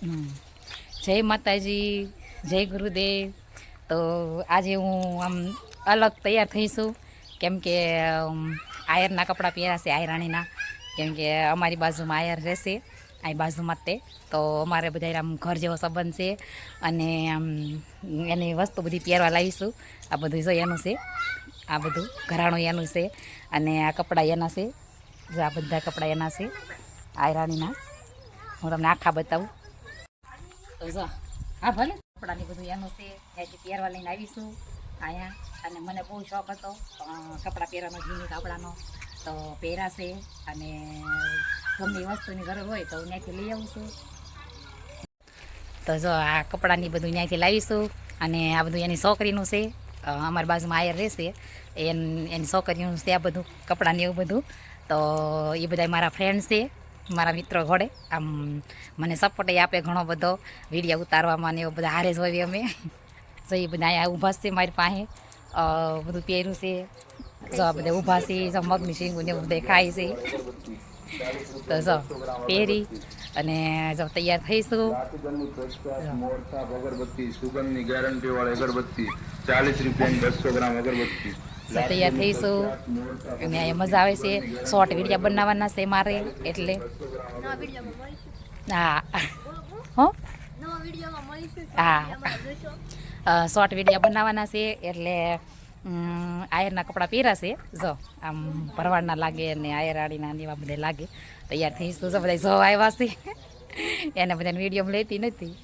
જય માતાજી, જય ગુરુદેવ. તો આજે હું આમ અલગ તૈયાર થઈશું કેમ કે આયરના કપડાં પહેરાશે આયરાણીના. કેમ કે અમારી બાજુમાં આયર રહેશે આ બાજુમાં તે. તો અમારે બધા આમ ઘર જેવો સંબંધ છે અને આમ એની વસ્તુ બધી પહેરવા લાવીશું આ બધું જો એનું છે, આ બધું ઘરાણું એનું છે અને આ કપડાં એના છે. જો આ બધા કપડાં એના છે, આયરાણીના. હું તમને આખા બતાવું. તો જો, હા, ભલે. કપડાની બધું એનું છે. ત્યાંથી પહેરવા લઈને આવીશું અહીંયા. અને મને બહુ શોખ હતો કપડાં પહેરવાનો જૂની કપડાનો. તો પહેરાશે અને ગમે વસ્તુની જરૂર હોય તો ત્યાંથી લઈ આવું તો જો, આ કપડાની બધું ત્યાંથી લાવીશું અને આ બધું એની છોકરીનું છે. અમારી બાજુમાં આયર રહેશે. એન, એની છોકરીનું છે આ બધું, કપડાને એવું બધું. તો એ બધા મારા ફ્રેન્ડ છે. મારા મિત્રો ઘોડે. આમ મને સપોર્ટ આપે ઘણો બધો. વીડિયો ઉતારવામાં ને એવો બધા હારે હોય અમે. તો એ બધા અહીંયા ઊભા છે મારી પાસે. બધું પહેર્યું છે. જો બધા ઊભા છે, જો મગની શીંગું ને બધા ખાય છે. તો જો પહેરી અને જો તૈયાર થઈશું. અગરબત્તી, સુગંધની ગેરંટી વાળી અગરબત્તી, ચાલીસ રૂપિયાની બસો ગ્રામ અગરબત્તી. તૈયાર થઈશું. અને અહીંયા મજા આવે છે. શોર્ટ વિડીયા બનાવવાના છે મારે, એટલે. હા. હો? હા. શોર્ટ વિડીયા બનાવવાના છે, એટલે આયરના કપડાં પહેરાશે જો, આમ ભરવાડના લાગે અને આયરાણીના એવા બધા લાગે. તૈયાર થઈશું. જો, બધા જો આવ્યા છે. એને બધાને વીડિયો લેતી નથી.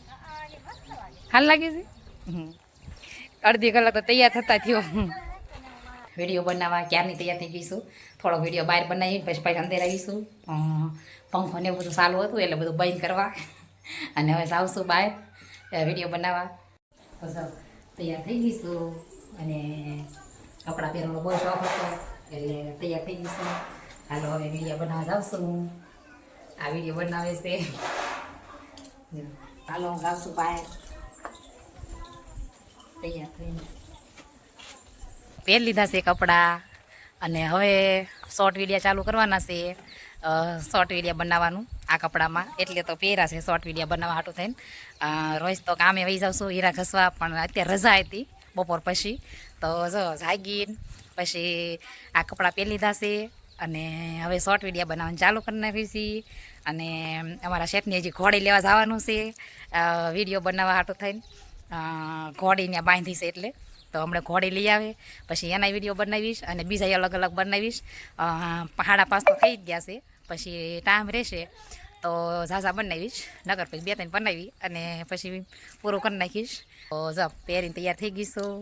હાલ લાગે છે. અડધી કલાક તો તૈયાર થતા થયો. વીડિયો બનાવવા ક્યારની તૈયાર થઈ ગઈશું થોડો વીડિયો બહાર બનાવી પછી પછી અંદર આવીશું. પંખો ને બધું ચાલુ હતું એટલે બધું બંધ કરવા. અને હવે આવશું બહાર વીડિયો બનાવવા. તો સર તૈયાર થઈ ગઈશું અને કપડાં પહેરવાનો બહુ શોખ હતો, એટલે તૈયાર થઈ ગઈશું હાલો, હવે વીડિયો બનાવવા જાવશું. આ વીડિયો બનાવે છે. હાલો હું ગાવશું બહાર. તૈયાર થઈને. પહેર લીધા છે કપડાં. અને હવે શોર્ટ વિડીયા ચાલુ કરવાના છે. શોર્ટ વિડીયા બનાવવાનું આ કપડામાં. એટલે તો પહેર્યા છે શોર્ટ વિડીયા બનાવવા હાટું થઈને. રોજ તો કામે વહી જાઉં છું હીરા ઘસવા, પણ અત્યારે રજા હતી બપોર પછી. તો જો જાગી પછી આ કપડાં પહેરી લીધા છે. અને હવે શોર્ટ વીડિયો બનાવવાનું ચાલુ કરી નાખ્યું છે. અને અમારા શેઠની હજી ઘોડી લેવા જવાનું છે. વીડિયો બનાવવા હાટું થઈને. ઘોડીને બાંધી છે એટલે. તો હમણાં ઘોડી લઈ આવે, પછી એના વીડિયો બનાવીશ અને બીજા અલગ અલગ બનાવીશ. પહાડા પાંચ તો થઈ જ ગયા છે, પછી ટાઈમ રહેશે તો ઝાઝા બનાવીશ. નગર પછી બે ત્રણ બનાવી અને પછી પૂરું કરી નાખીશ. તો જ, પહેરીને તૈયાર થઈ ગઈશું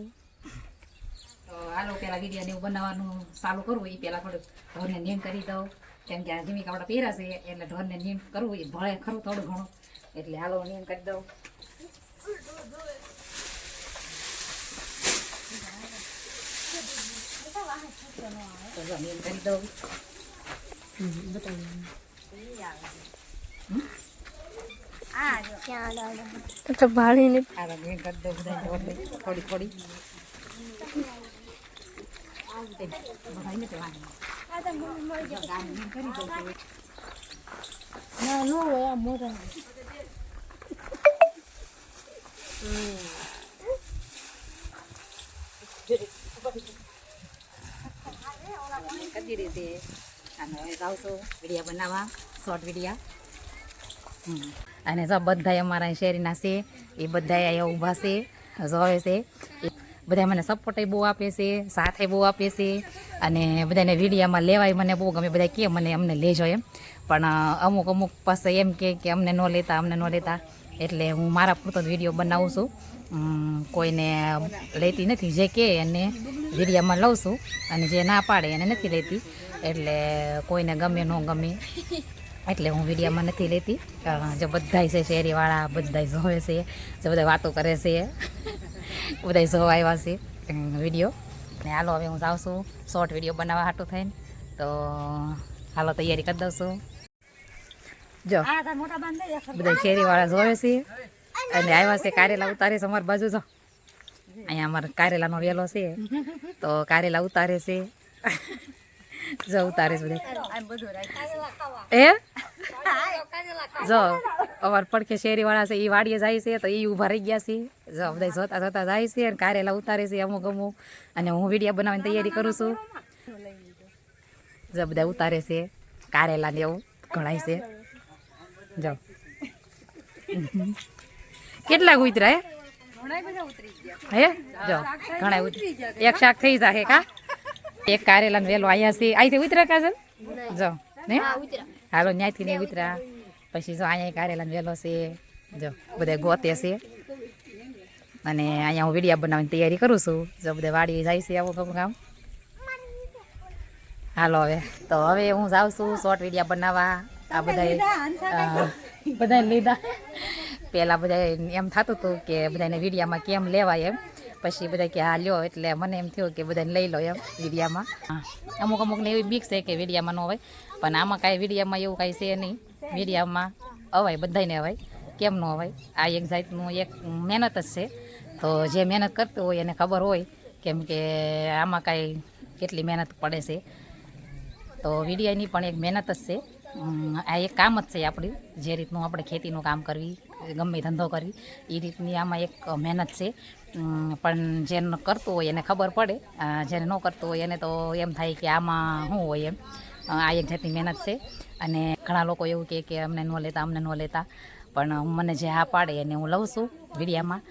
તો આલો પહેલાં વિડીયોને એવું બનાવવાનું ચાલુ કરવું એ પહેલાં થોડુંક ઢોરને નિયમ કરી દઉં. કેમ કે આ જીમી પહેર્યા પહેરાશે એટલે ઢોરને નિયમ કરવું એ ભળે ખરું થોડું ઘણું. એટલે હાલો, નિયમ કરી દઉં તો જો નિયમ કરી દઉં આ જો ક્યાં દાદા તો ભાળીને આ નિયમ કરી દઉં બધા ઢોરને થોડી થોડી બધાને તો વાંધો નહીં. આ તો મમ્મી મળી જો ગામ નિયમ કરી દઉં તો ના નો હોય આ મોટા છું વિડીયા બનાવવા શોર્ટ વિડીયા. અને જો બધા અમારા શેરીના છે, એ બધા અહીંયા ઊભા છે, જોવે છે. બધા મને સપોર્ટ બહુ આપે છે, સાથે બહુ આપે છે. અને બધાને વિડીયામાં લેવાય મને બહુ ગમે બધા કે મને અમને લેજો એમ. પણ અમુક અમુક પાસે એમ કે કે અમને ન લેતા, અમને ન લેતા. એટલે હું મારા પૂરતો જ વીડિયો બનાવું છું. કોઈને લેતી નથી, જે કે એને વિડીયામાં લઉં છું. અને જે ના પાડે એને નથી લેતી. એટલે કોઈને ગમે ન ગમે. એટલે હું વિડીયોમાં નથી લેતી. જે બધાય છે શેરીવાળા, બધાય જોવે છે, જે બધા વાતો કરે છે, બધાય જોવા આવ્યા છે. વીડિયો. અને હાલો, હવે હું જાઉં છું. શોર્ટ વીડિયો બનાવવા હાટું થઈને. તો, હાલો, તૈયારી કરી દઉં છું. જો બધા શેરીવાળા જોવે છે. અને આવ્યા છે કારેલા ઉતારે છે અમારી બાજુ, જો. અહીંયા અમારે કારેલાનો વેલો છે. તો કારેલા ઉતારે છે. જો ઉતારીશ બધા. એ જો અવાર પડખે શેરીવાળા છે એ વાડીએ જાય છે તો એ ઊભા રહી ગયા છે. જો બધા જોતા જોતા જાય છે અને કારેલા ઉતારે છે અમુક અમુક. અને હું વીડિયો બનાવવાની તૈયારી કરું છું. જો બધા ઉતારે છે કારેલા ને એવું ઘણાય છે. જો. કેટલા ઉતરા હે? હે? જો ઘણા ઉતરી. એક શાક થઈ જાય કા? એક કારેલા ને વેલો અહીંયા છે. અહીંથી ઉતરા કાજલ જો ને? હાલો ન્યાયથી નહીં ઉતરા. પછી જો અહીંયા કારેલા વેલો છે. જો બધા ગોતે છે. અને અહીંયા હું વિડીયા બનાવવાની તૈયારી કરું છું. જો બધા વાડી જાય છે આવું ગમું ગામ હાલો હવે. તો હવે હું જાઉં છું શોર્ટ વિડીયા બનાવવા. આ બધા બધા લીધા પહેલાં બધા એમ થતું હતું કે બધાને વિડીયામાં કેમ લેવાય એમ. પછી બધા કે હા લ્યો. એટલે મને એમ થયું કે બધાને લઈ લો એમ વીડિયામાં. અમુક અમુકને એવી બીક છે કે વીડિયામાં ન હોય પણ આમાં કાંઈ વીડિયામાં એવું કાંઈ છે નહીં. વીડિયામાં અવાય બધાને અવાય. કેમ ન અવાય? આ એક જાતનું એક મહેનત જ છે. તો જે મહેનત કરતું હોય એને ખબર હોય કેમ કે આમાં કાંઈ કેટલી મહેનત પડે છે. તો વીડિયાની પણ એક મહેનત જ છે. આ એક કામ જ છે આપણી જે રીતનું આપણે ખેતીનું કામ કરવી ગમે ધંધો કરવી એ રીતની આમાં એક મહેનત છે. પણ જેને કરતું હોય એને ખબર પડે. જેને ન કરતું હોય એને તો એમ થાય કે આમાં શું હોય એમ. આ એક જાતની મહેનત છે. અને ઘણા લોકો એવું કહે કે અમને ન લેતા, અમને ન લેતા. પણ મને જે હા પાડે એને હું લઉં છું વિડીયામાં.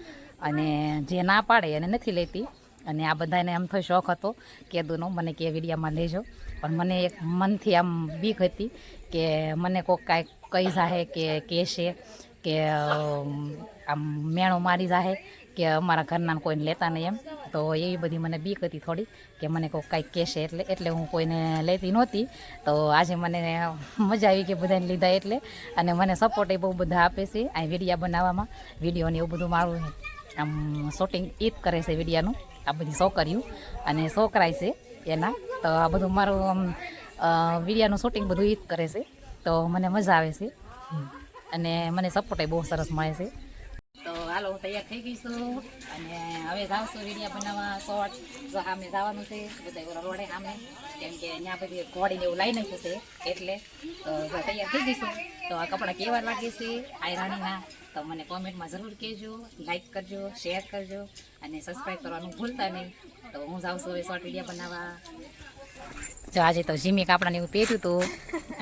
અને જે ના પાડે એને નથી લેતી. અને આ બધાને એમ તો શોખ હતો કેદુનો મને કે વિડીયામાં લેજો. પણ મને એક મનથી આમ બીક હતી કે મને કોઈક કાંઈક કહી જાહે કે કહેશે કે આમ મેણો મારી જાહે. કે અમારા ઘરના કોઈને લેતા નહીં એમ. તો એવી બધી મને બીક હતી થોડી કે મને કોઈ કાંઈક કહેશે એટલે એટલે હું કોઈને લેતી નહોતી. તો આજે મને મજા આવી કે બધાને લીધા એટલે. અને મને સપોર્ટ એ બહુ બધા આપે છે આ વિડીયા બનાવવામાં. વિડીયોને એવું બધું મારું આમ શૂટિંગ એ જ કરે છે વિડીયાનું. આ બધી છોકરીઓ. અને છોકરાય છે એના. તો આ બધું મારું આમ વિડીયાનું શૂટિંગ બધું એ જ કરે છે. તો મને મજા આવે છે. અને મને સપોર્ટ એ બહુ સરસ મળે છે. તૈયાર થઈ ગઈશું. અને હવે છું વિડીયા બનાવવા શોર્ટ જો સામે જવાનું છે બધા રોડે સામે કેમ કે અહીંયા બધી ઘોડીને એવું નાખ્યું છે, એટલે તૈયાર થઈ ગઈશું. તો આ કપડાં કેવા લાગે છે આયરાણીના તો મને કોમેન્ટમાં જરૂર કહેજો લાઈક કરજો શેર કરજો, અને સબસ્ક્રાઈબ કરવાનું ભૂલતા નહીં. તો હું જાઉં છું હવે શોર્ટ વીડિયો બનાવવા. જો આજે તો જીમી કાપડાને એવું પહેર્યું હતું,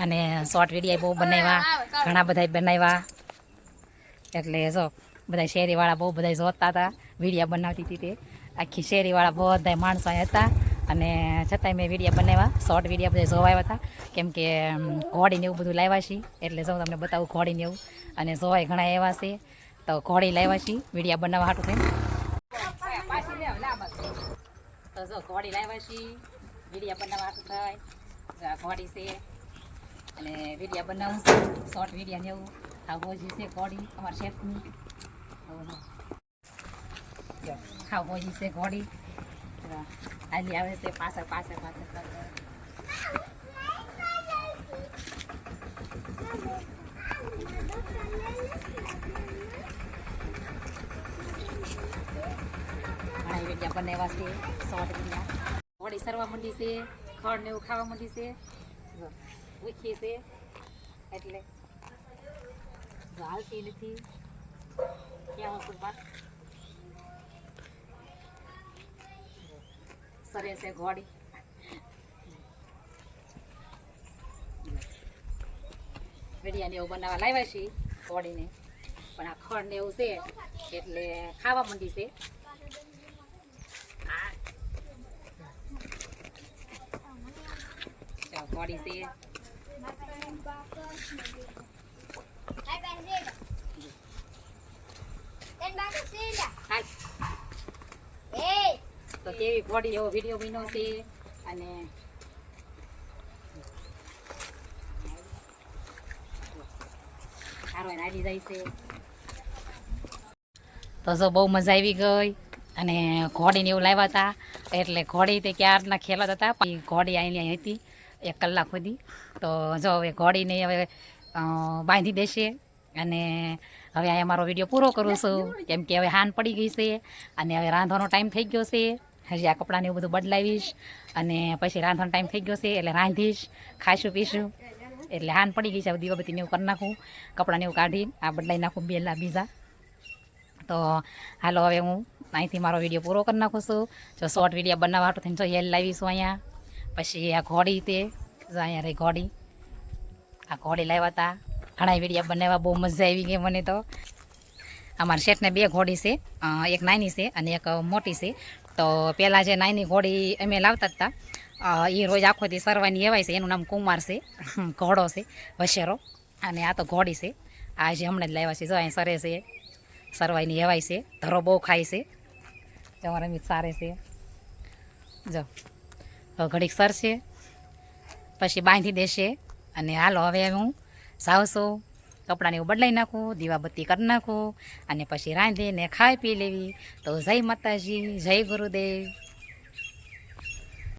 અને શોર્ટ વિડીયા બહુ બનાવ્યા, ઘણા બધા બનાવ્યા. એટલે જો બધા શેરીવાળા બહુ બધા જોતા હતા વિડીયા બનાવતી હતી તે. આખી શેરીવાળા બધા માણસો અહીં હતા અને છતાંય મેં વિડીયા બનાવ્યા શોર્ટ વિડીયા બધા જોવા આવ્યા હતા. કેમ કે ઘોડીને એવું બધું લાવ્યા છીએ, એટલે જો તમને બતાવું ઘોડીને એવું. અને જોવાય ઘણા એવા છે, તો ઘોડી લાવ્યા છીએ વિડીયા બનાવવા હાટું થઈને. તો જો ઘોડી લાવ્યા છીએ વિડીયા બનાવવા હાટું થાય. ઘોડી છે, અને વિડીયા બનાવું શોર્ટ વિડીયા ને એવું. આ બોજી છે ઘોડી, અમારા શેફની ખાવ હોજી છે. ઘોડી હાલી આવે છે પાછળ પાછળ પાછળ ઘણા બનાવ્યા છે શોર્ટ વિડીયા ઘોડી સરવા માંડી છે. ખડ ને એવું ખાવા માંડી છે. ઉઠી છે. એટલે. હાલતી નથી. સરે છે ઘોડી. વિડીયાને એવું બનાવવા લાવ્યા છીએ ઘોડીને. પણ આ ખડ ને એવું છે એટલે ખાવા માંડી છે. ઘોડી છે. તો કેવી ઘોડી એવો વીડિયો બન્યો છે અને જાય છે. તો જો બહુ મજા આવી ગઈ. અને ઘોડીને એવું લાવ્યા હતા. એટલે ઘોડી તે ક્યારના ખેલાતા હતા પણ ઘોડી અહીં અહીં હતી એક કલાક સુધી. તો જો હવે ઘોડીને હવે બાંધી દેશે. અને હવે અહીંયા મારો વીડિયો પૂરો કરું છું. કેમ કે હવે હાન પડી ગઈ છે અને હવે રાંધવાનો ટાઈમ થઈ ગયો છે. હજી આ કપડાને એવું બધું બદલાવીશ અને પછી રાંધવાનો ટાઈમ થઈ ગયો છે એટલે રાંધીશ ખાઈશું પીશું. એટલે હાન પડી ગઈ છે. હવે દીવાબત્તીને એવું કરી નાખું કપડાને એવું કાઢી આ બદલાવી નાખું બેલા બીજા. તો હાલો હવે હું અહીંથી મારો વીડિયો પૂરો કરી નાખું છું. જો શોર્ટ વીડિયો બનાવવા હાટું થઈને જો હેલ લાવીશું અહીંયા. પછી આ ઘોડી તે અહીંયા રહી ઘોડી. આ ઘોડી લાવ્યા હતા ઘણા વીડિયો બનાવવા બહુ મજા આવી ગઈ મને તો. અમારા શેઠને બે ઘોડી છે એક નાની છે અને એક મોટી છે. તો પહેલાં જે નાની ઘોડી અમે લાવતા હતા એ રોજ આખો દી સરવાની એવાય છે, એનું નામ કુમાર છે ઘોડો છે, વશેરો. અને આ તો ઘોડી છે, આ જે હમણાં જ લાવ્યા છે, જો અહીં સરે છે, સરવાઈની એવાય છે, ધરો બહુ ખાય છે. તમારા અમિત મિત સારે છે. જો ઘડીક સરશે પછી બાંધી દેશે, અને હાલો હવે હું કપડાની કપડાને એવું બદલાઈ નાખું, દીવાબત્તી કરી નાખું, અને પછી રાંધીને ખાઈ પી લેવી. તો જય માતાજી, જય ગુરુદેવ.